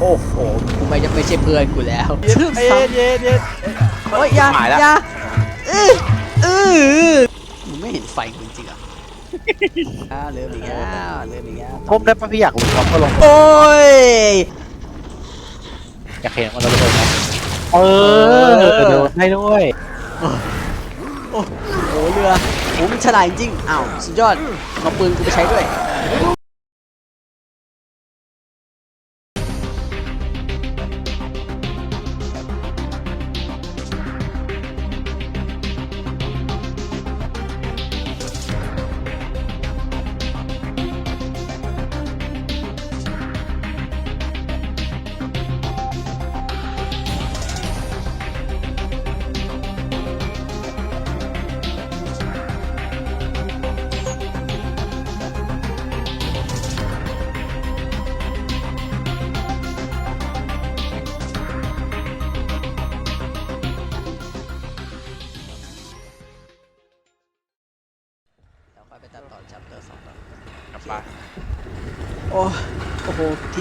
โอ้โหกูไม่จะไม่ใช่เพื่อนกูแล้วเย็นเย็นเย็นเย็นโอ้ยอยาหายแล้วอยาเออเออมึงไม่เห็นไฟกูจริงๆเหรออ้าวเริ่มอีกแล้วเริ่มอีกแล้วพบได้ปะพี่อยากรู้ครับก็ลงโอ้ยอยากเห็นมันระเบิดไหมเออเดี๋ยวให้ด้วยโอ้โหเรือโอ้มันฉลาดจริงๆอ้าวสุดยอดเอาปืนกูไปใช้ด้วย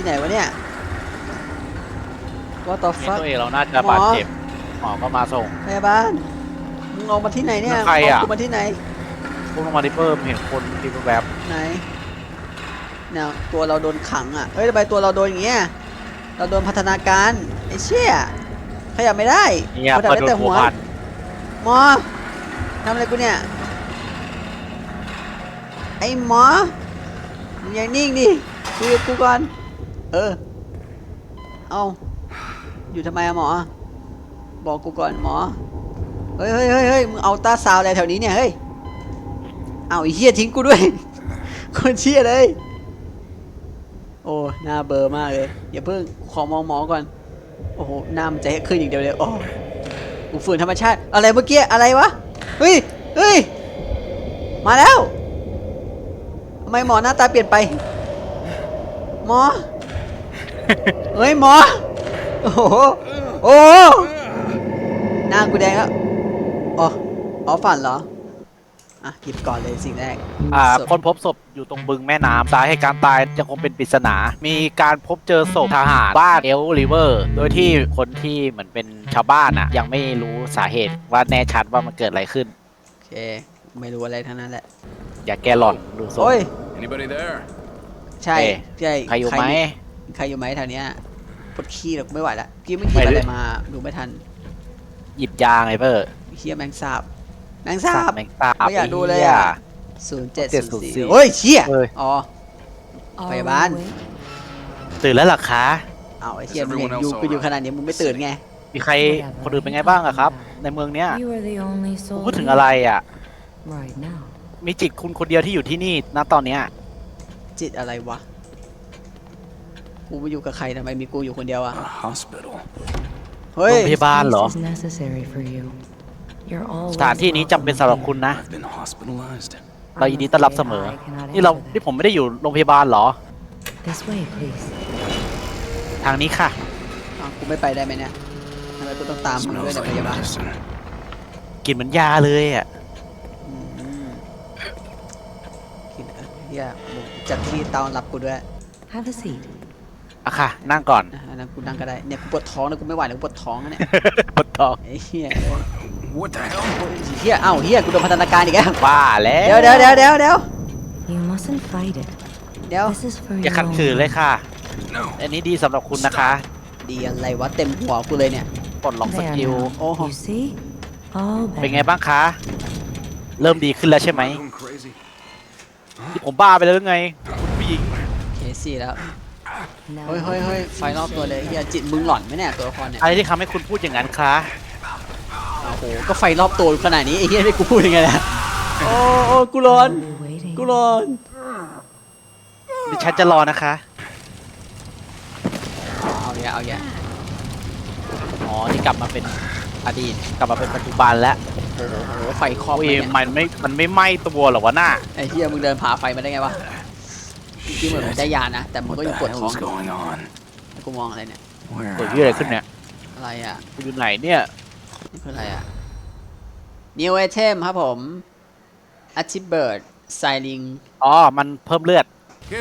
ไหนวะเนี่ย What the นี่ fuck ตัวเองเราน่าจะบาดเจ็บหมอก็มาส่ง พยาบาลมึงเอามาที่ไหนเนี่ยแล้วใครอะเอากูมาที่ไหน พวกลงมาที่เพิ่มเห็นคนที่แบบไหนเนี่ยตัวเราโดนขังอะ เฮ้ยทำไมตัวเราโดนอย่างเงี้ย เราโดนพัฒนาการไอ้เชี่ยขยับไม่ได้เนี่ยขยับมาได้โดนแต่หัหัววพันหมอทำอะไรกูเนี่ย ไอ้หมอมึงยังนิ่งดิคุยกับกูก่อน เออ เอาอยู่ทำไมอะหมอ บอกกูก่อนหมอ เฮ้ยเฮ้ยเฮ้ยเฮ้ยมึงเอาตาซาวอะไรแถวนี้เนี่ย เฮ้ย เอาไอ้เหี้ยทิ้งกูด้วย คนเชี่ยเลย โอ้ หน้าเบอร์มากเลย อย่าเพิ่ง ขอมองหมอก่อน โอ้โห หน้ามันจะให้ขึ้นอย่างเดียวเลย โอ้กูฝืนธรรมชาติ อะไรเมื่อกี้ อะไรวะ เฮ้ย เฮ้ย มาแล้วทำไมหมอหน้าตาเปลี่ยนไป หมอ เฮ้ยหมอ โอ้โห โอ้โหหน้ากูแดงแล้วอ๋ออ๋อฝันเหรอ อะหยิบก่อนเลยสิ่งแรกอ่าศพคนพบศพอยู่ตรงบึงแม่น้ำสาเหตุการตายยังคงเป็นปริศนา มีการพบเจอศพทหารบ้านเอลริเวอร์ โดยที่คนที่เหมือนเป็นชาวบ้านอะ ยังไม่รู้สาเหตุว่าแน่ชัดว่ามันเกิดอะไรขึ้น โอเค ไม่รู้อะไรทั้งนั้นแหละ อย่าแกหล่อนดูศพ โอ้ย Anybody there? ใช่ เอ๊ะ ใช่ใครอยู่ไหม ใครอยู่ไหมแถวเนี้ยปวดขี้แล้วกูไม่ไหวละกี้ไม่หยิบอะไรมาดูไม่ทันหยิบยางไงเพื่อเฮียแมงสาบแมงสาบแมงสาบไม่อยากดูเลยหี้อะศูนย์เจ็ดศูนย์สี่704โอ้ยเชี่ยเอ้ยอ๋อพยาบาลตื่นแล้วเหรอคะเอาไอ้เชี่ยมึงเห็นอยู่กูอยู่ขนาดนี้มึงไม่ตื่นไงมีใครคนอื่นเป็นไงบ้างอะครับ ในเมืองเนี้ย You are the only ผม soul พูดถึงอะไรอะ right now. มีจิตคุณคนเดียวที่อยู่ที่นี่ณตอนเนี้ยจิตอะไรวะ กูไปอยู่กับใครทำไมมีกูอยู่คนเดียวอะ A hospital. เฮ้ยโรงพยาบาลเหรอ This is necessary for you. You're สถาน always ที่นี้จำเป็นสำหรับคุณนะ I've been hospitalized. เรายินดีต้อนรับเสมอ I cannot นี่เรา answer that. นี่ผมไม่ได้อยู่โรงพยาบาลเหรอ This way, please. ทางนี้ค่ะ อ้าวกูไม่ไปได้ไหมเนี่ยทำไมกูต้องตามมึงด้วย Smells เนี่ยพ like ยาบาล medicine. กลินเหมือนยาเลยอะอืมกินเออเฮียมึงจัดที่ต้อนรับกูด้วย Have a seat. อะค่ะ นั่งก่อนนะอันนั้นกูนั่งก็ได้เนี่ยกูปวดท้องนะกูไม่ไหวแล้วกูปวดท้องนะเนี่ยปวดท้องไอ้เฮีย What the hell? เฮียเอ้าเฮียกูโดนพัฒนาการอีกแล้วว่าแล้วเดี๋ยวเดี๋ยวเดี๋ยวเดี๋ยวเดี๋ยว You mustn't fight it. เดี๋ยว This is for อย่า your ขัด own ขืนเลย good. ค่ะ No. อันนี้ดีสำหรับคุณนะคะดีอะไรวะเต็มหัวกูเลยเนี่ย ปลดล็อกส There กิล now. Oh. You see? All เป็นไง better. บ้างคะ เริ่มดีขึ้นแล้วใช่ไหม Going crazy. ที่ผมบ้าไปแล้วหรือไงคุณผู้หญิงเคสี่แล้ว Now เฮ้ยเฮ้ยเฮ้ยไฟรอบตัวเลยเฮียจิตมึงหลอนไหมเนี่ยตัวละครเนี่ยอะไรที่ทำให้คุณพูดอย่างนั้นคะโอ้โหก็ไฟรอบตัวอยู่ขนาดนี้ไอ้เฮียให้กูพูดยังไงล่ะโอ้โอ้กูร้อน I'll be waiting. กูร้อนดิฉันจะรอนะคะเอาอย่าเอาอย่าอ๋อนี่กลับมาเป็นอดีตกลับมาเป็นปัจจุบันแล้วโอ้โหโอ้โหไฟครอบโอ้เลยยเนี่ยมันไม่มันไม่ไหม้ตัวเหรอวะหน้าไอ้เฮียมึงเดินผ่าไฟมาได้ไงวะ จริงๆเหมือนมึงได้ยานะ แต่มึง What ก็ the ยังปวดท้อง hell's going on? แล้วกูมองอะไรเนี่ย Where เกิด am เรื่องอะไร I? ขึ้นเนี่ยอะไรอะคุณอยู่ไหนเนี่ยนี่คืออะไรอะ new item ครับผม a c h i b i r d s i l i n g อ๋อมันเพิ่มเลือด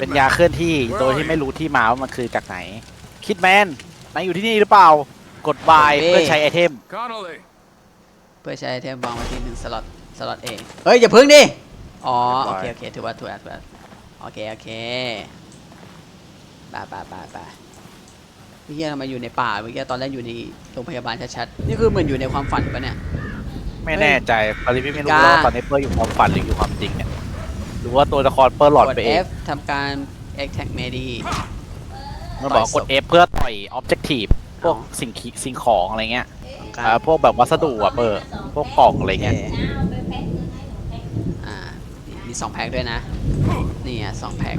เป็นยาเคลื่อนที่โดยที่ไม่รู้ที่มาว่ามันคือจากไหนโอเคคิดแมนนายอยู่ที่นี่หรือเปล่ากดบายกด B เพื่อใช้ไอเทม Connolly. เพื่อใช้ไอเทมวางไว้ที่หนึ่งสล็อตสล็อตเองเฮ้ย อย่าพึ่งดิ อ๋อ โอเค โอเค ถือว่าถือว่าถือว่า โอเค โอเคไปไปไปไปเมื่อกี้ทำไมอยู่ในป่าเมื่อกี้ตอนแรกอยู่ในโรงพยาบาลชัดๆ นี่คือเหมือนอยู่ในความฝันปะเนี่ย ไม่แน่ใจตอนนี้พี่ไม่รู้กล้าว่าตอนนี้เปอร์อยู่ความฝันหรืออยู่ความจริงเนี่ยหรือว่าตัวละครเปอร์หลอดกดไปเอง F ทำการ attack melee มันบอกว่ากด F เพื่อต่อย objective พวกอ๋อสิ่งขีสิ่งของอะไรเงี้ยของการอ่าพวกแบบวัสดุอะเปอร์พวกกล่องอะไรเงี้ยโอคอ่านี่ มีสองแพ็คด้วยนะนี่อะสองแพ็ค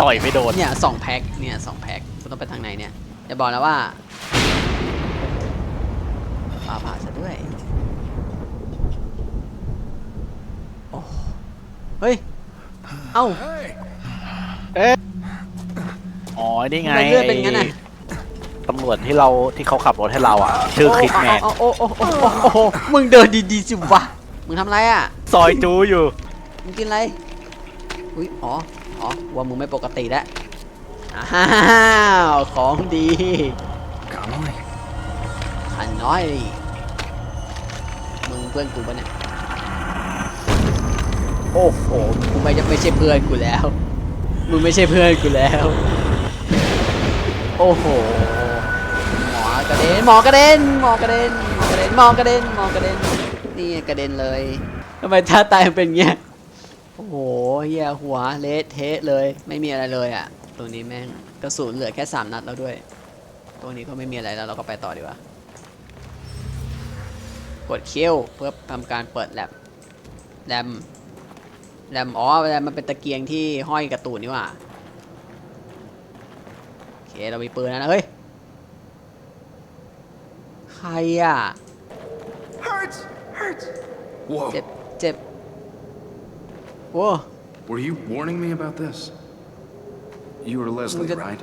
ต่อยไม่โดนเนี่ยสองแพ็คเนี่ยสองแพ็คคุณต้องไปทางไหนเนี่ยอย่าบอกนะว่าปาผ่าซะด้วยโอ้เฮ้ยเอ้า Hey. เอ๊ะอ๋อนี่ไงทำไมเลือดเป็นงั้นน่ะตำรวจที่เราที่เขาขับรถให้เราอะ ชื่อคริสแมนโอ้โอ้โอ้โอ้โอ้โอ้โอ้มึงเดินดีๆสิวะมึงทำไรอะ ซอยจูอยู่ มึงกินอะไร อุ้ยอ๋อ อ๋อว่ามึงไม่ปกติแล้ว อ้าว ของดี Connolly. ขันน้อย มึงเพื่อนกูปะเนี่ย โอ้โห กูไม่จะไม่ใช่เพื่อนกูแล้ว มึงไม่ใช่เพื่อนกูแล้ว โอ้โห หมอกระเด็น หมอกระเด็น หมอกระเด็น หมอกระเด็น หมอกระเด็น หมอกระเด็น นี่กระเด็นเลยทำไมท่าตายมันเป็นเงี้ย โอ้โหเฮียหัวเละเทะเลย ไม่มีอะไรเลยอะตรงนี้แม่งกระสุนเหลือแค่สามนัดแล้วด้วยตรงนี้ก็ไม่มีอะไรแล้วเราก็ไปต่อดีกว่า กดคิวเพื่อทำการเปิดแลบแรมแรมอ๋อแรมมันเป็นตะเกียงที่ห้อยกระตูนนี่หว่าโอเคเรามีปืนแล้วนะเฮ้ย ใครอะ Hurts. Hurts. Whoa. เจ็บเจ็บ โอ้ Were you warning me about this? You were Leslie, Look at- right?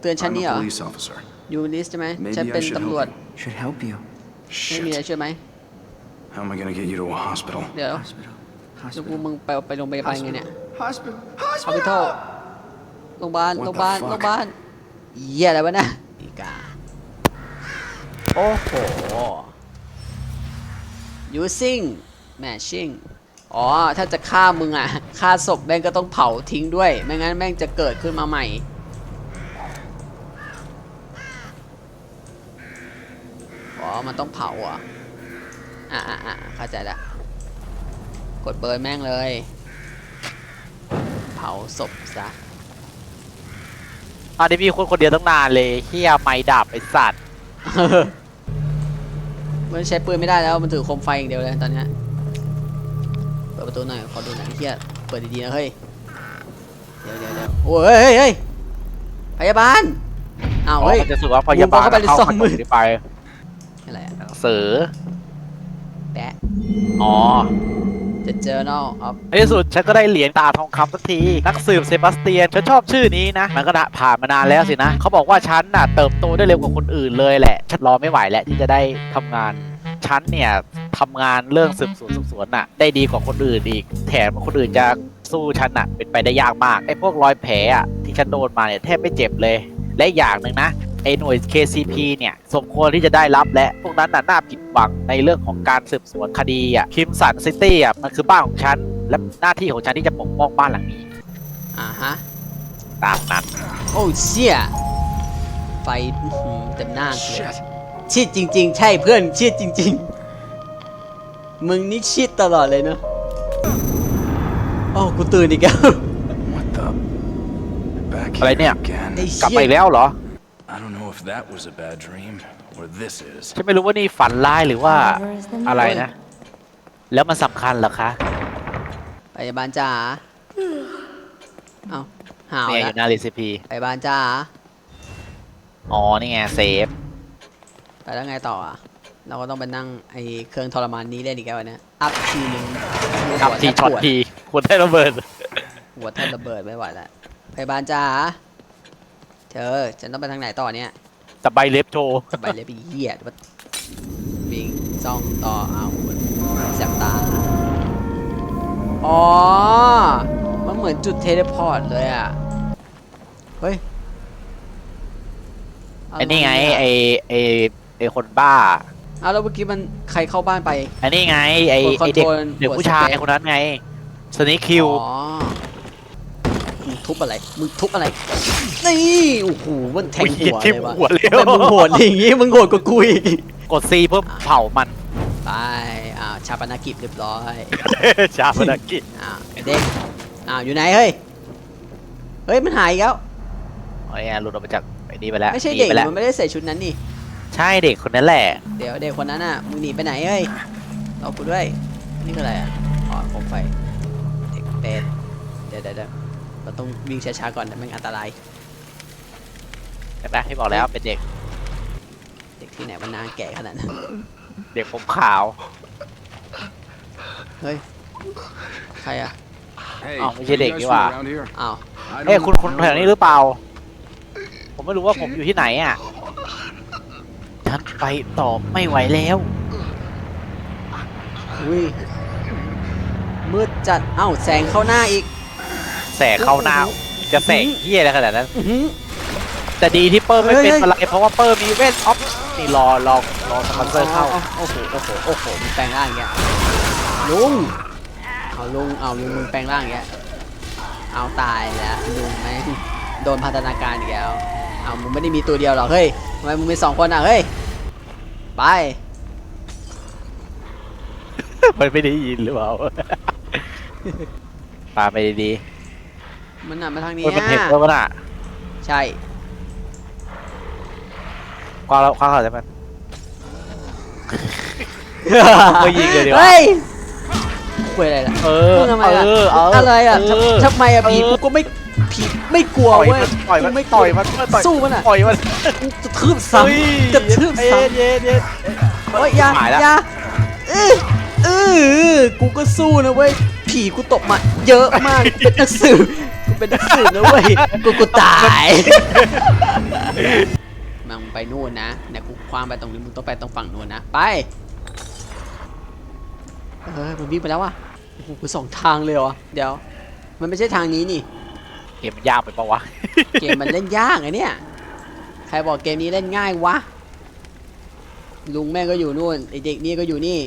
เตือนฉัน I'm นี่เหร a อ police officer. ยูนิสใช่ไหม Maybe ฉัน I เป็น should ตำรวจ help Should help you.ไม่มีอะไร Shit. ช่วยไหม How am I gonna get you to a hospital? เดี๋ยว Hospital. เดี๋ยวกู Hospital. มึงไปไปโรงพยาบาลไงเนี่ย Hospital. ฮอสพิทอลโรงพยาบาล What โรงพ the ยาบาล fuck? โรงพยาบาลเหี้ยอะไรวะนะอีกา โอ้โห using matching อ๋อ ถ้าจะฆ่ามึงอะฆ่าศพแม่งก็ต้องเผาทิ้งด้วย ไม่งั้นแม่งจะเกิดขึ้นมาใหม่ อ๋อ มันต้องเผาเหรอะอะอะอะเข้าใจละกดเบิร์นแม่งเลย เผาศพซะตอนนี้มีคนคนเดียวตั้งนานเลยเฮียไม่ดับไอสัตว์มันใช้ปืนไม่ได้แล้วมันถือโคมไฟอย่างเดียวเลยตอนเนี้ยเปิ ดประตูหน่อย ขอดูหน่อยไอ้เฮียเปิดดีๆนะเฮ้ย เดี๋ยวเดี๋ยวเดี๋ยวโอ้ยเฮ้ยเฮ้ยเฮ้ยพยาบาลอ้าวอ๋อเฮ้ย มันจะรู้สึกว่าพยาบาลมึงบอกเข้าไปเลยเข้าสองขนหมื่มนที่ไปอะไรอะหนังสือ แปะ อ๋อ The Journal of ในที่สุดฉันก็ได้เหรียญตาทองคำสักที นักสืบเซบาสเตียน ฉันชอบชื่อนี้นะ มันก็นะผ่านมานานแล้วสินะ เขาบอกว่าฉันน่ะเติบโตได้เร็วกว่าคนอื่นเลยแหละ ฉันรอไม่ไหวแล้วที่จะได้ทำงาน ฉันเนี่ย ทำงานเรื่องสืบสวนสืบสวนน่ะ ได้ดีกว่าคนอื่นอีก แถมคนอื่นจะสู้ฉันน่ะเป็นไปได้ยากมากไอ้พวกรอยแผลอะที่ฉันโดนมาเนี่ยแทบไม่เจ็บเลย และอีกอย่างหนึ่งนะไอ้หน่วย KCP เนี่ยสมควรที่จะได้รับและพวกนั้นน่ะน่าผิดหวังในเรื่องของการสืบสวนคดีอะคิมสันซิตี้อะมันคือบ้านของฉัน และหน้าที่ของฉันที่จะปกป้องบ้านหลังนี้ อ่าฮะ ตามนั้น โอ้เชี่ยไฟอื้อหือเต็มหน้าเลย Shit. ชิดจริง ๆ ใช่เพื่อนชิดจริง ๆ มึงนี่ชิดตลอดเลยเนอะโอ้กูตื่นอีกแล้ว What the? Back Alright, here now. again. ไอ้กลับเชี่ไปยอีกแล้วเหรอ I don't know if that was a bad dream or this is. ฉันไม่รู้ว่านี่ฝันร้ายหรือว่า Whatever is the อะไร matter. นะ แล้วมันสำคัญเหรอคะพยาบาลจ๋าเอาหาวเนี่ยอแล้วยู่หน้ารีซิพีพยาบาลจ๋าอ๋อ นี่ไงเซฟไปแล้วไงต่ออะ เราก็ต้องไปนั่งไอ้เครื่องทรมานนี้เล่นอีกแล้ววันเนี้ยอัพทีนึงกับหัวทีแทบช็อตปวดทีควรได้ระเบิดหัวแทบระเบิดไม่ไหวแล้วพยาบาลจ๋าเธอฉันต้องไปทางไหนต่อเนี่ยแต่ใบเล็บโชว์ไปเลยไปเหี้ยเดี๋ยวมันวิ่งจ้องต่อเอาแสบตา อ๋อ มันเหมือนจุดเทเลพอร์ตเลยอะ เฮ้ยไอ้นี่ไงอะรอะไอ้ไอ้ไอ้คนบ้า อ้าวแล้วเมื่อกี้มันใครเข้าบ้านไปไอ้นี่ไงไอ้กดไอ้เด็ก control เด็กกดผู้ชาย space คนนั้นไงสนิคิวอ๋อมึงทุบอะไรมึงทุบอะไรนี่โอ้โหมันแทงหัวทิ่เลยวะหัวเลยทำไมมึงโหดอย่างงี้มึงโหดกว่ากูอีกกดซีเพื่อเผามันไปอ้าวชาปนกิจเรียบร้อยชาพนักกิจอ้าวเด็กอ้าวอยู่ไหนเฮ้ยเฮ้ยมันหายอีกแล้วโอ้ยหลุดออกมาจากไอ้นี่ไปแล้วไม่ใช่หนีเด็กไปแล้วมันไม่ได้ใส่ชุดนั้นนี่ ใช่เด็กคนนั้นแหละ เดี๋ยวเด็กคนนั้นอะมึงหนีไปไหนเฮ้ยรอกูด้วย นี่คืออะไรอะอ๋อโคมไฟเด็กเป็ดเดี๋ยวเดี๋ยวเดี๋ยวเราต้องวิ่งช้าๆก่อนแต่มันอันตราย เห็นไหมที่บอกแล้วเป็นเด็กเด็กที่ไหนมันนางแก่ขนาดนั้น เด็กผมขาว เฮ้ย ใครอะ Hey, Oh, we did you it, guys you from are. around here? อ้าว I เอ้ย don't คุณคุณ know แถวนี้หรือเปล่า ผมไม่รู้ว่าผมอยู่ที่ไหนอะ ฉันไปต่อไม่ไหวแล้วอุ้ยมืดจัด เอ้าแสงเข้าหน้าอีก แสงเข้าหน้า จะแสงเฮียอะไรขนาดนั้น อื้อหือ แต่ดีที่เปอร์ไม่เฮ้ยเป็นเฮ้ย อะไรเพราะว่าเปอร์มีเวทออฟนี่รอรอรอสปอนเซอร์เข้า โอ้โห โอ้โห โอ้โหมึงแปลงร่างอย่างเงี้ยลุง เอาลุง เอาลุงมึงแปลงร่างอย่างเงี้ย เอาตายแล้วลุงแม่งโดนพัฒนาการอีกแล้ว เอามึงไม่ได้มีตัวเดียวหรอกเฮ้ยทำไมมึงมีสองคนอะเฮ้ย ไป มันไม่ได้ยินหรือเปล่า ปาไปดีมันน่ะมาทางๆนี้เฮ้ยมันเห็นอะเปอร์มันอะใช่คว้าแล้วคว้าเขาใช่ไหมไม่ยิงเลยดีกว่า เฮ้ยคุยอะไรล่ะเออมึงทำไมล่ะเออเอออะไรอะเออทำทำไมอะผีเออกูก็ไม่ ผีไม่กลัวต่อยเว้ยมันต่อยมันกูไม่ต่อยมันต่อยสู้มันอะต่อยมันกูจะทืบซ้เฮ้ยำจะทืบเย็ซ้นเย็นเย็นำเฮ้ยอยาหายแล้วอยาเออเออกูก็สู้นะเว้ยผีกูตบมาเยอะมากกูเป็นนักสืบกูเป็นนักสืบนะเว้ยกูกูตายมึงไปนู่นนะเนี่ยกูคว้างไปตรงนี้มึงต้องไปตรงฝั่งนู่นนะไปเออมันวิ่งไปแล้วว่ะโอ้โหกูสองทางเลยเหรอเดี๋ยว มันไม่ใช่ทางนี้นี่เกมมันยากไปปะวะ เกมมันเล่นยากไงเนี่ย ใครบอกเกมนี้เล่นง่ายวะ ลุงแม่งก็อยู่นู่นไอเด็กนี่ก็อยู่นี่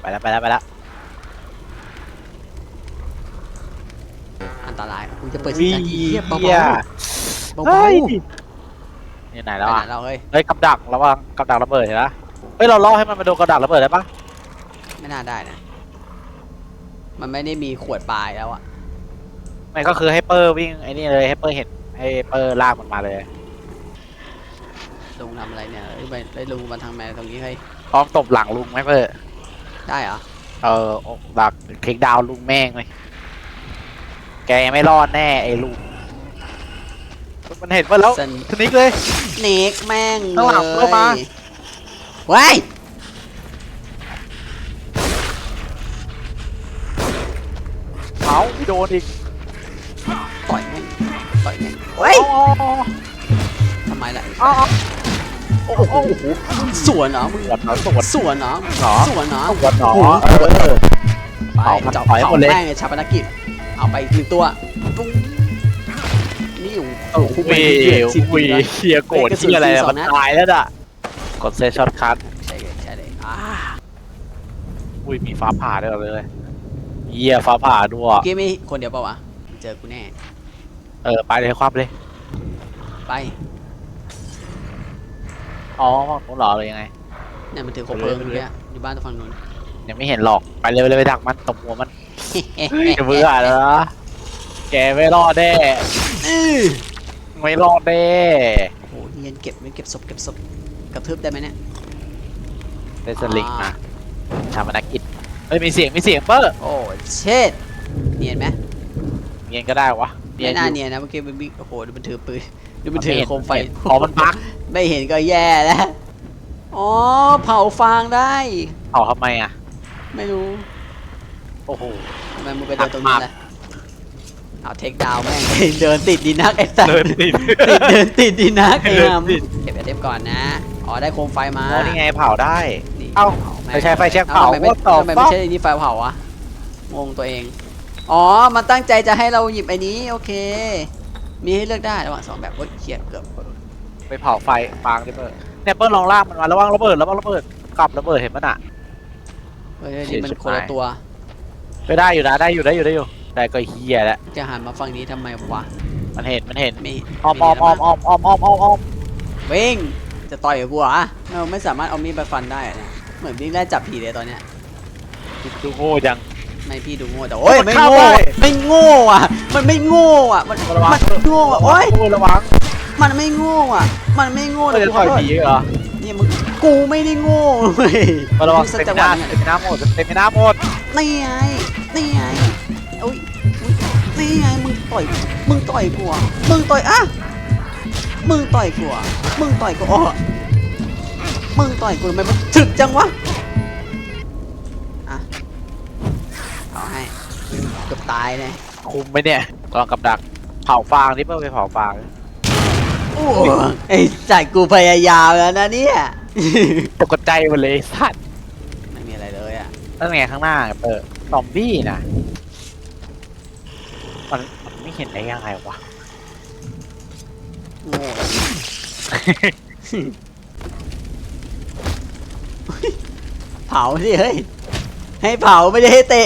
ไปแล้วไปแล้วไปแล้วอันตรายกูจะเปิดเสียงเทียบเบาๆเหี้ยเบาเฮ้ยๆนี่ไหนไปแล้วไหนอะเราเฮ้ย เฮ้ยกับดักระวังกับดักระเบิดเห็นปะเฮ้ยเราล่อให้มันมาโดนกับดักระเบิดได้ปะไม่น่าได้นะ มันไม่ได้มีขวดปลายแล้วอะ ไม่ก็คือให้เปอร์วิ่งไอ้นี่เลยให้เปอร์เห็นให้เปอร์ลากมันมาเลยลุงทำอะไรเนี่ยเอ้ยไปไปลุงมาทางแม่ตรงนี้เฮ้ยพร้อมตบหลังลุงไหมเปอร์ได้เหรอเอออกดักเทคดาวน์ลุงแม่งเลยแกยังไม่รอดแน่ไอ้ลุงมันเห็นว่าแล้วสันทนิกเลย เนกแม่งข้างหลังเลเข้ามา ยเว้ยเอาโดนอีก ต่อยแม่งต่อยแม่งเว้ยอ๋อทำไมล่ะอ๋อโอ้โหสวนเหรอมึงสวนเหรอสวนสวนเหรอเหรอสวนเหรอสวนเหรอโอ้โหเออไปเผามันจับเผาให้เผาหมดเลยแม่งเลยชาปนกิจเอาไปอีกหนึ่งตัวปุ้งนี่อยู่โอ้โหแม่งเดือดจริงๆอุ้ยนะเชียร์โกรธเฮ้ยกระสุนที่อะไรสี่อะสองมันนัดตายแล้วอะกดเซช็อตคัทใช่เลยใช่เลยอ่าอุ้ยมีฟ้าผ่าด้วยเหรอเลยเยี่ยฟ้าผ่าด้วยเมื่อกี้มีคนเดียวเปล่าวะเจอกูแน่ เออไปเลยควับเลย ไปอ๋อต้องรอเลยยังไง เนี่ยมันถือคบเพลิงอยู่เนี่ยอยู่บ้านตรงฝั่งนู้นยังไม่เห็นหรอกไปเลยไปเลยไปดักมันตบหัวมันจะเบื่อแล้วนะแกไม่รอดแน่อื้อไม่รอดแน่โอ้โหเนียนเก็บไม่เก็บศพเก็บศพกระทืบได้ไหมเนี่ยได้สลิงมาชามนักกิจเฮ้ยมีเสียงมีเสียงเปอร์โอ้เช็ดเนียนไหมเงียนก็ได้วะ ไม่น่าอยู่เนียนนะเมื่อกี้มันวิ่งโอ้โหดูมันถือปืนดูมันถือโคมไฟอ๋อมันบั๊กไม่เห็นก็แย่แล้วอ๋อเผาฟางได้เอาทำไมอะ ไม่รู้โอ้โหทำไมมึงไปเดินตรงนี้ล่ะเอาเทคดาวน์แม่งเดินติดดีนักไอ้สัสเดินติดติดเดินติดดีนักไอ้เดินหำติดเก็บไอเทมก่อนนะอ๋อได้โคมไฟมาอ๋อนี่ไงเผาได้นี่เอ้าผแงไม่ใช่ไฟแช็กอ้เผาทำไมไม่ What the ทำไมไม่ fuck? ใช่นี่ไฟเผาอะงงตัวเอง อ๋อ มันตั้งใจจะให้เราหยิบไอ้นี้ โอเค มีให้เลือกได้ระหว่างสองแบบเฮ้ยเขียดเกือบไปเผาไฟฟางดิเปิ้ลเนี่ยเปิ้ลลองลากมันมาระวังระเบิดระวังระเบิดกลับระเบิดเห็นมันอะ เฮ้ยนี่มันคนละตัว ไปได้อยู่นะได้อยู่ได้อยู่ได้อยู่ได้ก็เฮียแล้วจะหันมาฝั่งนี้ทำไมวะมันเห็นมันเห็นไม่อ้อมอ้อมอ้อมอ้อมอ้อมอ้อมอ้อมอ้อมวิ่งจะต่อยกับกูเหรอเราไม่สามารถเอามีดไปฟันได้อะเนี่ยเหมือนวิ่งไล่จับผีเลยตอนเนี้ยดูโง่จัง ไม่พี่ดูโง่แต่โอ้ยมันไม่เข้าโง่ได้ไม่โง่อะ มันไม่โง่อะมันระวังมันโง่อะโอ้ยระวังมันไม่โง่อะ มันไม่โง่มันจะถอยผีเหรอเนี่ยมึงกูไม่ได้โง่เลยระวังมึเต็มจังหหวะน้าเนี่ยเต็มหน้าหมดเต็มหน้าหมดนี่ไงนี่ไงอุ้ยอุ๊ยนี่ไงมึงต่อยมึงต่อยกูอะมึงต่อยอะมึงต่อยกูอะมึงต่อยกูอะมึงต่อยกูทำไมมันถึกจังวะ เกือบตายเลยคุมไหมเนี่ยกำลังกับดัก เผาฟางที่เปิ้ลไปเผาฟาง โอ้ไอ้จัดกูพยายามแล้วนะเนี่ย ตกใจหมดเลยไอ้สัตว์ไม่มีอะไรเลยอะนั่นไงข้างหน้าเปิดซอมบี้นะมันมันไม่เห็นได้ยังไงวะ โง่เผาสิเฮ้ย ให้เผาไม่ได้ให้เตะ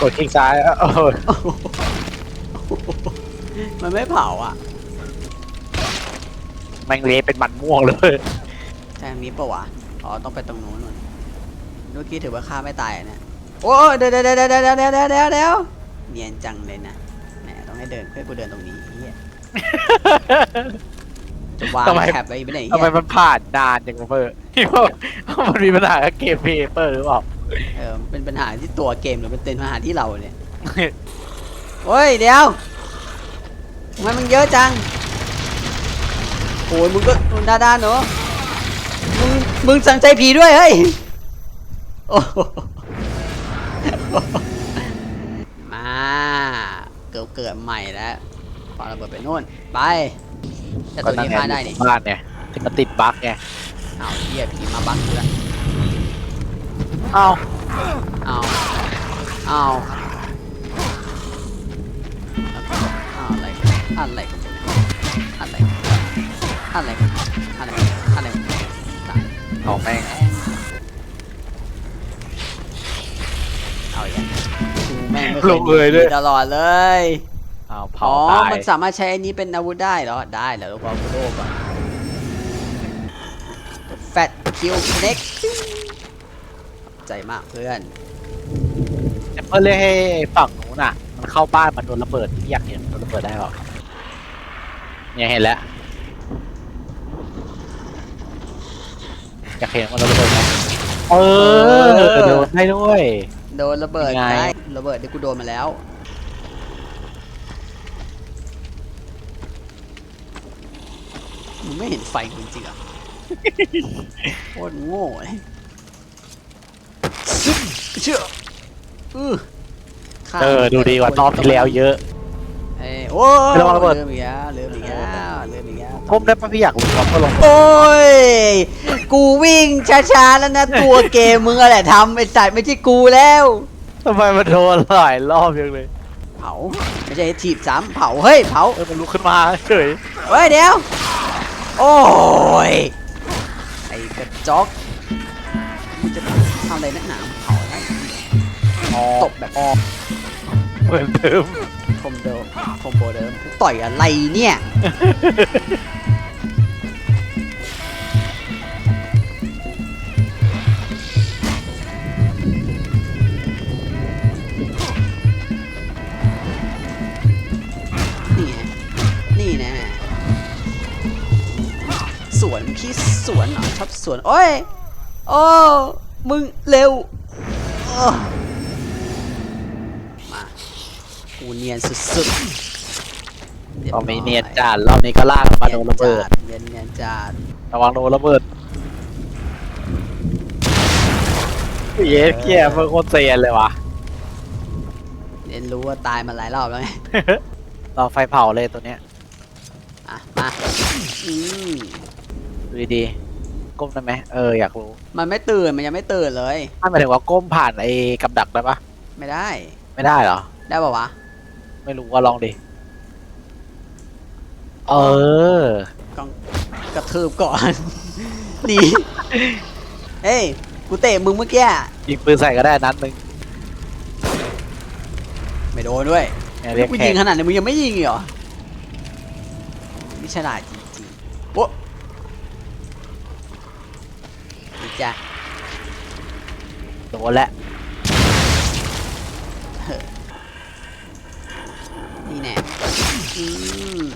กดคลิกซ้ายเออโอ้โหมันไม่เผาอะแม่งเละเป็นมันม่วงเลยใช่มีปะวะอ๋อต้องไปตรงนู้นนู่นเมื่อกี้ถือว่าฆ่าไม่ตายอะเนี่ยโอ้เดี๋ยวเดี๋ยวเดี๋ยวเดี๋ยวเดี๋ยวเดี๋ยวเดี๋ยวเดี๋ยวเดี๋ยวเนียนจังเลยนะแหมต้องให้เดินเพื่อกูเดินตรงนี้เฮียจะวางทำไมแคปไว้ไม่ได้ทำเฮีไมยมันผ่านนานจังวะเปิดที่ว่ามันมีปัญหากับเกมเพเปอร์หรือเปล่า เออมันเป็นปัญหาที่ตัวเกมหรือเป็นเป็นปัญหาที่เราเนี่ยโอ้ยเดี๋ยวทำไมมึงเยอะจังโอ้ยมึงก็มึงด้าด้านเนอะมึงมึงสั่งใจผีด้วยเฮ้ยโอ้โหมาเกิดเกิดใหม่แล้วปาระเบิดไปนู่นไปแต่ตัวนี้ฆ่าได้นี่บ้านเนี่ยที่มันติดบั๊กไงเอาเหี้ยผีมาบังกูแล้ว เอ้าเอาเอาเอาอะไรอะไรอะไรอะไรอะไรอะไรตายเอาแม่งเอาอย่างกูแม่งไม่ลงเลยด้วยตลอดเลยเอาอ๋เผาอตายมันสามารถใช้อันนี้เป็นอาวุธได้เหรอ ได้แล้วเราก็เอากูโดก่อนแฟตคิวเน็ก ใจมากเพื่อนแต่เพื่อเรียกให้ฝั่งนู้นอะ มันเข้าบ้านมันโดนระเบิดที่อยากเห็นมันโดนระเบิดได้หรอเนี่ยเห็นแล้วอยากเห็นมันโดนระเบิดไหมเออโดนได้ด้วย โดนระเบิดยังไง ได้ระเบิดที่กูโดนมาแล้ว มึงไม่เห็นไฟกูจริงๆเหรอะ โคตรโง่เลยซึบ เชื่ออือข้ามเออ ดูดีกว่ารอบที่แล้วเยอะ เอ้ยโอ้ยระวังระเบิดเริ่มอีกแล้วเริ่มอีกแล้วเริ่มอีกแล้วผมได้ปะพี่อยากรู้ว่าก็ลง โอ้ย กูวิ่งช้าๆแล้วนะ ตัวเกมมึงอะไรทำไอ้สัตว์ไม่ใช่กูแล้ว ทำไมมันโดนหลายรอบยังเลย เผา ไม่ใช่ถีบซ้ำเผา เฮ้ย เผา เออมันลุกขึ้นมาเฉย เฮ้ย เดี๋ยว โอ้ย ไอ้กระจอกมึงจะ ทำอะไรนักหนาเผาอะไรอ๋อตบแบบอ๋อเหมือนเดิมคมเดิมคมโบเดิม ต่อยอะไรเนี่ย นี่ไงนี่แน่สวนพี่สวนเหรอชอบสวน โอ้ย โอ้ มึงเร็วโอ้มากูเนียนสุดๆรียบก็ร้อยไม่เนียนจัดรอบนี้ก็ลากมาโดนระเบิดเนียนเนียนจัดระวังโดนระเบิดเย้เกี้ยมันโคตรเซียนเลยวะเรียนรู้ว่าตายมาหลายรอบแล้วไงเราไฟเผาเลยตัวเนี้ยอะมาอืมดูดีๆ ก้มได้ไหมเอออยากรู้มันไม่ตื่นมันยังไม่ตื่นเลย ถ้าหมายถึงว่าก้มผ่านไอ้กับดักได้ปะไม่ได้ ไม่ได้เหรอ ได้ป่าวะไม่รู้ว่าลองดิ เออต้องกระทืบก่อน หนีเฮ้ยกูเตะมึงเมื่อกี้ยิงปืนใส่ก็ได้นัดหนึ่งไม่โดนด้วยเนี่ยเรียกกูแขยิกงขนาดนี้มึงยังไม่ยิงอีกเหรอไม่ฉลาดจริง จ้ะโดนแล้วนี่แน่อืม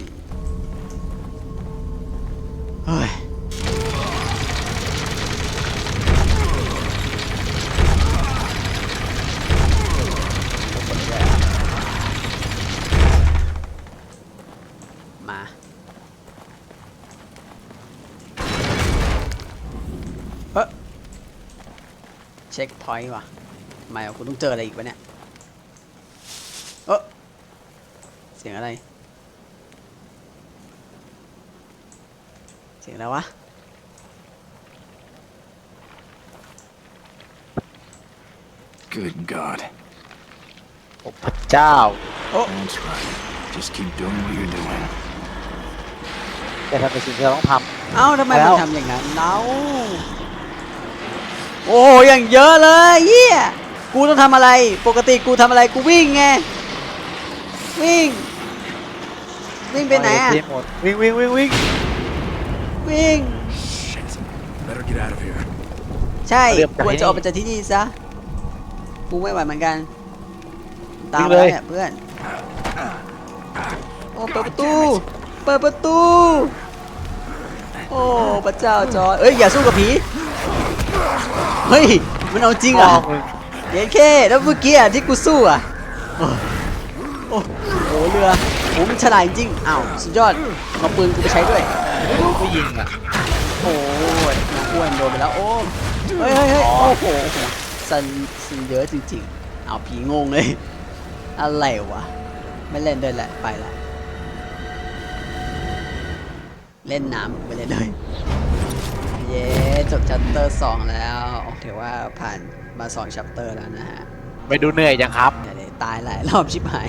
เฮ้ย ช็คพอยต์ว่ะทำไมอะกูต้องเจออะไรอีกวะเนี่ยเออเสียงอะไร เสียงอะไรวะ Good God. โอ้พระเจ้า That's right. Just keep doing what you're doing. แต่ทำเป็นสิ่งที่เราต้องทเอ้าทำไมแล้มันวทำอย่างนั้นเอ้า โอ้อย่างเยอะเลยเฮียกูต้องทำอะไร ปกติกูทำอะไรกูวิ่งไง วิ่ง วิ่งไปไหนอะ หมดวิ่งวิ่งวิ่งวิ่งวิ่ง Shit. Better get out of here. ใช่ปควรจะออกไปจากที่นี่ซะ กูไม่ไหวเหมือนกัน ตามมางเลยเนี่ยเพื่อน โอ้เปิดประตู เปิดประตู โอ้พระเจ้าจอร์จเอ้ยอย่าสู้กับผี เฮ้ย มันเอาจริงเหรอมึงเย้เคแล้วเมื่อกี้อะที่กูสู้อะโอ้โอ้โหเรือโอ้มันฉลาดจริงอ้าวสุดยอดเอาปืนกูไปใช้ด้วยก็ยิงอะโอ้ยน้องอ้วนโดนไปแล้วโอ้เฮ้ยเฮ้ยเฮ้ยอ๋อโอ้โหโอ้โหสันสันเยอะจริงๆเอาผีงงเลย อะไรวะ ไม่เล่นด้วยแหละไปละเล่นน้ำไปเล่นเลย เย้จบชัปเตอร์สองแล้วถือว่าผ่านมาสองชัปเตอร์แล้วนะฮะ ไปดูเหนื่อยจังครับ เดี๋ยวตายหลายรอบชิบหาย